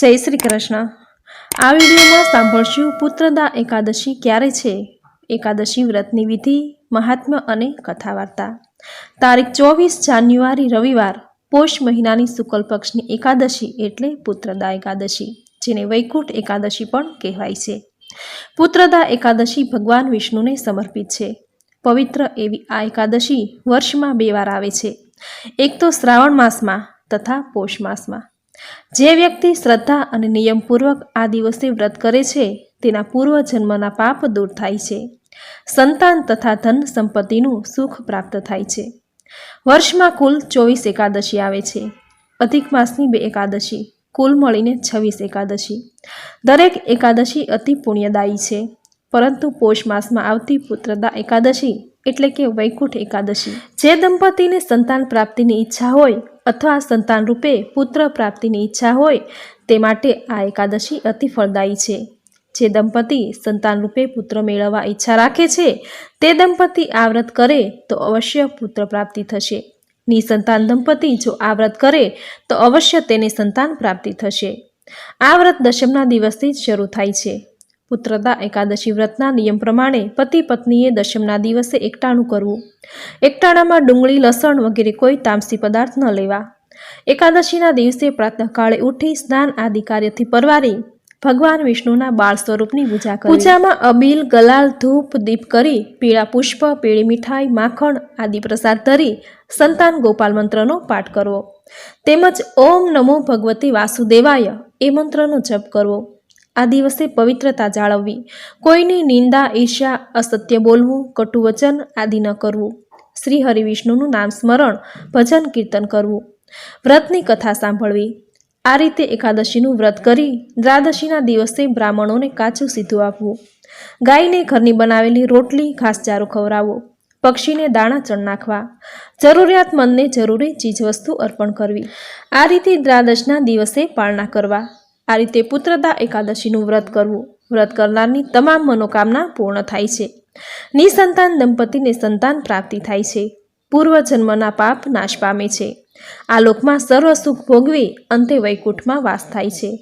જય શ્રી કૃષ્ણ. આ વિડીયોમાં સાંભળશું પુત્રદા એકાદશી ક્યારે છે? એકાદશી વ્રતની વિધિ, મહાત્મ્ય અને કથા વાર્તા તારીખ ચોવીસ જાન્યુઆરી રવિવાર, પોષ મહિનાની શુક્લ પક્ષની એકાદશી એટલે પુત્રદા એકાદશી, જેને વૈકુંઠ એકાદશી પણ કહેવાય છે. પુત્રદા એકાદશી ભગવાન વિષ્ણુને સમર્પિત છે. પવિત્ર એવી આ એકાદશી વર્ષમાં બે વાર આવે છે. એક તો શ્રાવણ માસમાં તથા પોષ માસમાં. જે વ્યક્તિ શ્રદ્ધા અને નિયમપૂર્વક આ દિવસે વ્રત કરે છે, તેના પૂર્વજન્મના પાપ દૂર થાય છે. સંતાન તથા ધન સંપત્તિનું સુખ પ્રાપ્ત થાય છે. વર્ષમાં કુલ ચોવીસ એકાદશી આવે છે. અધિક માસની બે એકાદશી, કુલ મળીને છવ્વીસ એકાદશી. દરેક એકાદશી અતિ પુણ્યદાયી છે. પરંતુ પોષ માસમાં આવતી પુત્રદા એકાદશી એટલે કે વૈકુંઠ એકાદશી. જે દંપતીને સંતાન પ્રાપ્તિની ઈચ્છા હોય અથવા સંતાન રૂપે પુત્ર પ્રાપ્તિની ઈચ્છા હોય, તે માટે આ એકાદશી અતિ ફળદાયી છે. જે દંપતી સંતાન રૂપે પુત્ર મેળવવા ઈચ્છા રાખે છે, તે દંપતી આ વ્રત કરે તો અવશ્ય પુત્ર પ્રાપ્તિ થશે. નિસંતાન દંપતી જો આ વ્રત કરે તો અવશ્ય તેને સંતાન પ્રાપ્તિ થશે. આ વ્રત દશમના દિવસથી જ શરૂ થાય છે. પુત્રદા એકાદશી વ્રતના નિયમ પ્રમાણે પતિ પત્નીએ દશમના દિવસે એકટાણું કરવું. એકટાણામાં ડુંગળી, લસણ વગેરે કોઈ તામસી પદાર્થ ન લેવા. એકાદશીના દિવસે પ્રાતઃકાળે ઉઠી સ્નાન આદિ કાર્યથી પરવારી ભગવાન વિષ્ણુના બાળ સ્વરૂપની પૂજા કરી પૂજામાં અબીલ, ગલાલ, ધૂપ, દીપ કરી પીળા પુષ્પ, પીળી મીઠાઈ, માખણ આદિ પ્રસાદ ધરી સંતાન ગોપાલ મંત્રનો પાઠ કરવો. તેમજ ઓમ નમો ભગવતી વાસુદેવાય એ મંત્રનો જપ કરવો. આ દિવસે પવિત્રતા જાળવવી. કોઈની નિંદા, ઈર્ષ્યા, અસત્ય બોલવું, કટુ વચન આદિ ન કરવું. શ્રી હરિવિષ્ણુનું નામ સ્મરણ, ભજન, કીર્તન કરવું. વ્રતની કથા સાંભળવી. આ રીતે એકાદશીનું વ્રત કરી દ્વાદશીના દિવસે બ્રાહ્મણોને કાચું સીધું આપવું. ગાયને ઘરની બનાવેલી રોટલી, ઘાસચારો ખવડાવવો. પક્ષીને દાણા ચણ નાખવા. જરૂરિયાતમંદને જરૂરી ચીજવસ્તુ અર્પણ કરવી. આ રીતે દ્વાદશના દિવસે પાળના કરવા. આ રીતે પુત્રદા એકાદશીનું વ્રત કરવું. વ્રત કરનારની તમામ મનોકામના પૂર્ણ થાય છે. નિસંતાન દંપતીને સંતાન પ્રાપ્તિ થાય છે. પૂર્વજન્મના પાપ નાશ પામે છે. આ લોકમાં સર્વ સુખ ભોગવી અંતે વૈકુંઠમાં વાસ થાય છે.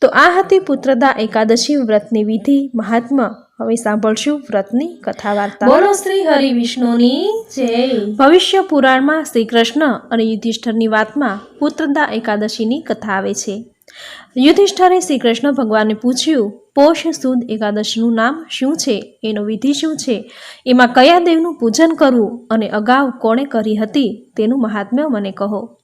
તો આ હતી પુત્રદા એકાદશી વ્રતની વિધિ. મહાત્મા હવે સાંભળશું વ્રતની કથા વાર્તા બોલો શ્રી હરિ વિષ્ણુની જય. ભવિષ્ય પુરાણમાં શ્રી કૃષ્ણ અને યુધિષ્ઠરની વાતમાં પુત્રદા એકાદશીની કથા આવે છે. યુધિષ્ઠરે શ્રી કૃષ્ણ ભગવાનને પૂછ્યું, પોષ સુદ એકાદશનું નામ શું છે? એનો વિધિ શું છે? એમાં કયા દેવનું પૂજન કરવું અને અગાઉ કોણે કરી હતી? તેનું મહાત્મ્ય મને કહો.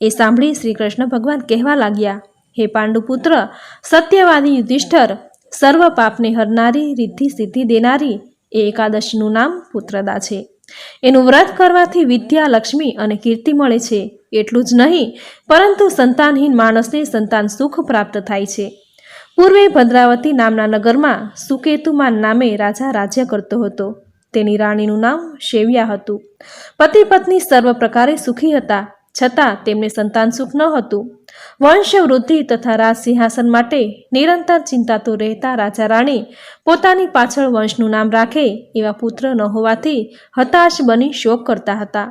એ સાંભળી શ્રી કૃષ્ણ ભગવાન કહેવા લાગ્યા, હે પાંડુપુત્ર, સત્યવાદી યુધિષ્ઠર, સર્વ પાપને હરનારી, રિદ્ધિ સિદ્ધિ દેનારી એ એકાદશીનું નામ પુત્રદા છે. એનું વ્રત કરવાથી વિદ્યા, લક્ષ્મી અને કીર્તિ મળે છે. એટલું જ નહીં, પરંતુ સંતાનહીન માણસને સંતાન સુખ પ્રાપ્ત થાય છે. પૂર્વે ભદ્રાવતી નામના નગરમાં સુકેતુમાન નામે રાજા રાજ્ય કરતો હતો. તેની રાણીનું નામ શેવ્યા હતું. પતિ પત્ની સર્વ પ્રકારે સુખી હતા, છતાં તેમને સંતાન સુખ ન હતું. વંશવૃદ્ધિ તથા રાજ સિંહાસન માટે નિરંતર ચિંતાતો રહેતા રાજા રાણી પોતાની પાછળ વંશનું નામ રાખે એવા પુત્ર ન હોવાથી હતાશ બની શોક કરતા હતા.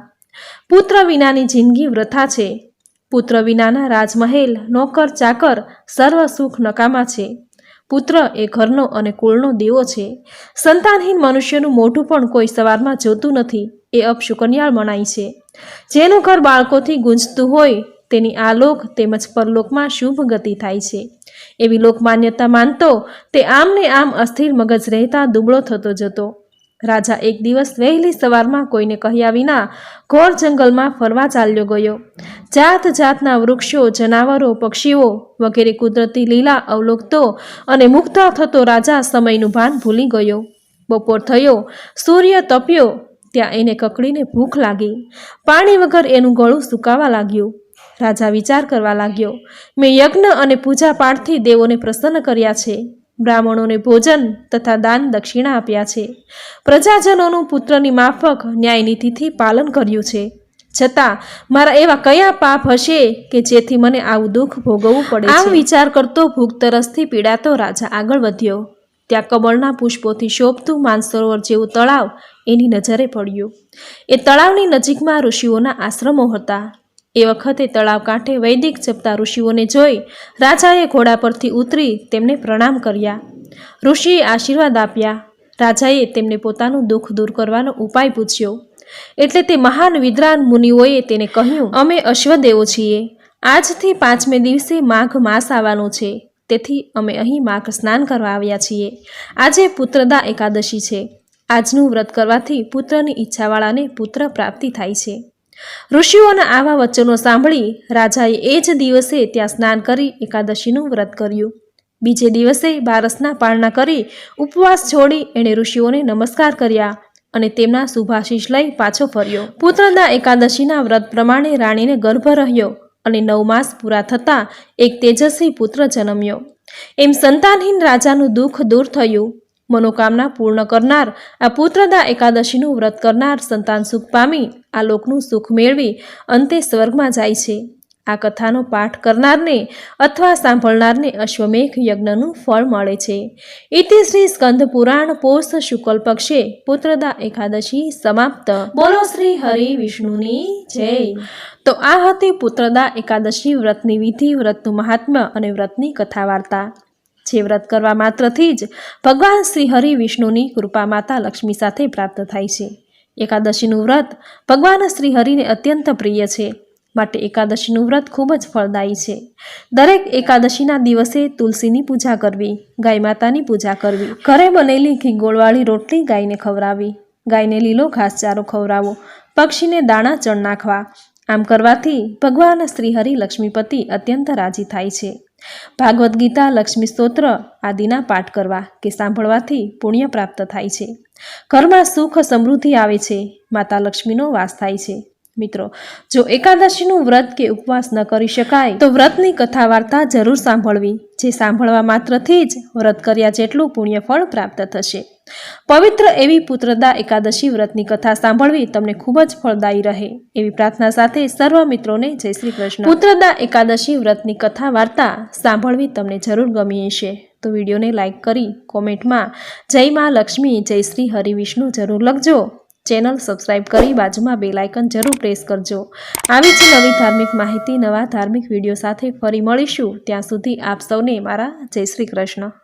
પુત્ર વિનાની જિંદગી વૃથા છે. પુત્ર વિનાના રાજમહેલ, નોકર, ચાકર, સર્વ સુખ નકામા છે. પુત્ર એ ઘરનો અને કુળનો દેવો છે. સંતાનહીન મનુષ્યનું મોઢું પણ કોઈ સવારમાં જોતું નથી. એ અપશુકન્યાળ મનાય છે. જેનું ઘર બાળકોથી ગુંજતું હોય, તેની આલોક તેમજ પરલોકમાં શુભ ગતિ થાય છે. એવી લોકમાન્યતા માનતો, તે આમને આમ અસ્થિર મગજ રહેતા દુબળો થતો જતો. રાજા એક દિવસ વહેલી સવારમાં કોઈને કહ્યા વિના ઘોર જંગલમાં ફરવા ચાલ્યો ગયો. જાત જાતના વૃક્ષો, જનાવરો, પક્ષીઓ વગેરે કુદરતી લીલા અવલોકતો અને મુક્ત થતો રાજા સમયનું ભાન ભૂલી ગયો. બપોર થયો, સૂર્ય તપ્યો, ત્યાં એને કકડીને ભૂખ લાગી. પાણી વગર એનું ગળું સુકાવા લાગ્યું. રાજા વિચાર કરવા લાગ્યો, મેં યજ્ઞ અને પૂજા પાઠથી દેવોને પ્રસન્ન કર્યા છે. બ્રાહ્મણોને ભોજન તથા દાન દક્ષિણા આપ્યા છે. પ્રજાજનોનું પુત્રની માફક ન્યાયનીતિથી પાલન કર્યું છે. છતાં, મારા એવા કયા પાપ હશે કે જેથી મને આવું દુઃખ ભોગવવું પડે આમ વિચાર કરતો ભૂખતરસથી પીડાતો રાજા આગળ વધ્યો. ત્યાં કમળના પુષ્પોથી શોભતું માનસરોવર જેવું તળાવ એની નજરે પડ્યું. એ તળાવની નજીકમાં ઋષિઓના આશ્રમો હતા. એ વખતે તળાવ કાંઠે વૈદિક જપતા ઋષિઓને જોઈ રાજાએ ઘોડા પરથી ઉતરી તેમને પ્રણામ કર્યા. ઋષિએ આશીર્વાદ આપ્યા. રાજાએ તેમને પોતાનું દુઃખ દૂર કરવાનો ઉપાય પૂછ્યો. એટલે તે મહાન વિદ્વાન મુનિઓએ તેને કહ્યું, અમે અશ્વદેવો છીએ. આજથી પાંચમે દિવસે માઘ માસ આવવાનો છે. તેથી અમે અહીં માઘ સ્નાન કરવા આવ્યા છીએ. આજે પુત્રદા એકાદશી છે. આજનું વ્રત કરવાથી પુત્રની ઈચ્છાવાળાને પુત્ર પ્રાપ્તિ થાય છે. ઋષિઓના આવા વચનો સાંભળી રાજાએ એ જ દિવસે ત્યાં સ્નાન કરી એકાદશીનું વ્રત કર્યું. બીજે દિવસે બારસના પાળના કરી ઉપવાસ છોડી એણે ઋષિઓને નમસ્કાર કર્યા અને તેમના શુભાશીષ લઈ પાછો ફર્યો. પુત્રદા એકાદશીના વ્રત પ્રમાણે રાણીને ગર્ભ રહ્યો અને નવ માસ પૂરા થતાં એક તેજસ્વી પુત્ર જન્મ્યો. એમ સંતાનહીન રાજાનું દુઃખ દૂર થયું. મનોકામના પૂર્ણ કરનાર, આ પુત્રદા એકાદશીનું વ્રત કરનાર સંતાન સુખ પામી આ લોકનું સુખ મેળવી અંતે સ્વર્ગમાં જાય છે. આ કથાનો પાઠ કરનારને અથવા સાંભળનારને અશ્વમેઘ યજ્ઞનું ફળ મળે છે. ઇતિ શ્રી સ્કંદ પુરાણ પોષ શુકલ પક્ષે પુત્રદા એકાદશી સમાપ્ત. બોલો શ્રી હરિ વિષ્ણુની જય. તો આ હતી પુત્રદા એકાદશી વ્રતની વિધિ, વ્રતનું મહાત્મ્ય અને વ્રતની કથા વાર્તા જે વ્રત કરવા માત્રથી જ ભગવાન શ્રી હરિ વિષ્ણુની કૃપા માતા લક્ષ્મી સાથે પ્રાપ્ત થાય છે. એકાદશીનું વ્રત ભગવાન શ્રી હરિને અત્યંત પ્રિય છે. માટે એકાદશીનું વ્રત ખૂબ જ ફળદાયી છે. દરેક એકાદશીના દિવસે તુલસીની પૂજા કરવી, ગાય માતાની પૂજા કરવી, ઘરે બનેલી ઘી ગોળવાળી રોટલી ગાયને ખવડાવી ગાયને લીલો ઘાસચારો ખવડાવવો, પક્ષીને દાણા ચણ નાખવા, આમ કરવાથી ભગવાન શ્રી હરિ લક્ષ્મીપતિ અત્યંત રાજી થાય છે. ભાગવદ્ ગીતા, લક્ષ્મી સ્તોત્ર આદિના પાઠ કરવા કે સાંભળવાથી પુણ્ય પ્રાપ્ત થાય છે. ઘરમાં સુખ સમૃદ્ધિ આવે છે, માતા લક્ષ્મીનો વાસ થાય છે. મિત્રો, જો એકાદશીનું વ્રત કે ઉપવાસ ન કરી શકાય, તો વ્રતની કથા વાર્તા જરૂર સાંભળવી, જે સાંભળવા માત્રથી જ વ્રત કર્યા જેટલું પુણ્ય ફળ પ્રાપ્ત થશે. પવિત્ર એવી પુત્રદા એકાદશી વ્રતની કથા સાંભળવી તમને ખૂબ જ ફળદાયી રહે. એવી પ્રાર્થના સાથે સર્વ મિત્રોને જય શ્રી કૃષ્ણ. પુત્રદા એકાદશી વ્રતની કથા વાર્તા સાંભળવી તમને જરૂર ગમી હશે તો વિડીયોને લાઇક કરી કોમેન્ટમાં જય મા લક્ષ્મી, જય શ્રી હરિવિષ્ણુ જરૂર લખજો. ચેનલ સબસ્ક્રાઇબ કરી બાજુમાં બે આઇકન જરૂર પ્રેસ કરજો. આવી જ નવી ધાર્મિક માહિતી, નવા ધાર્મિક વીડિયો સાથે ફરી મળીશું. ત્યાં સુધી આપ સૌને મારા જય શ્રી કૃષ્ણ.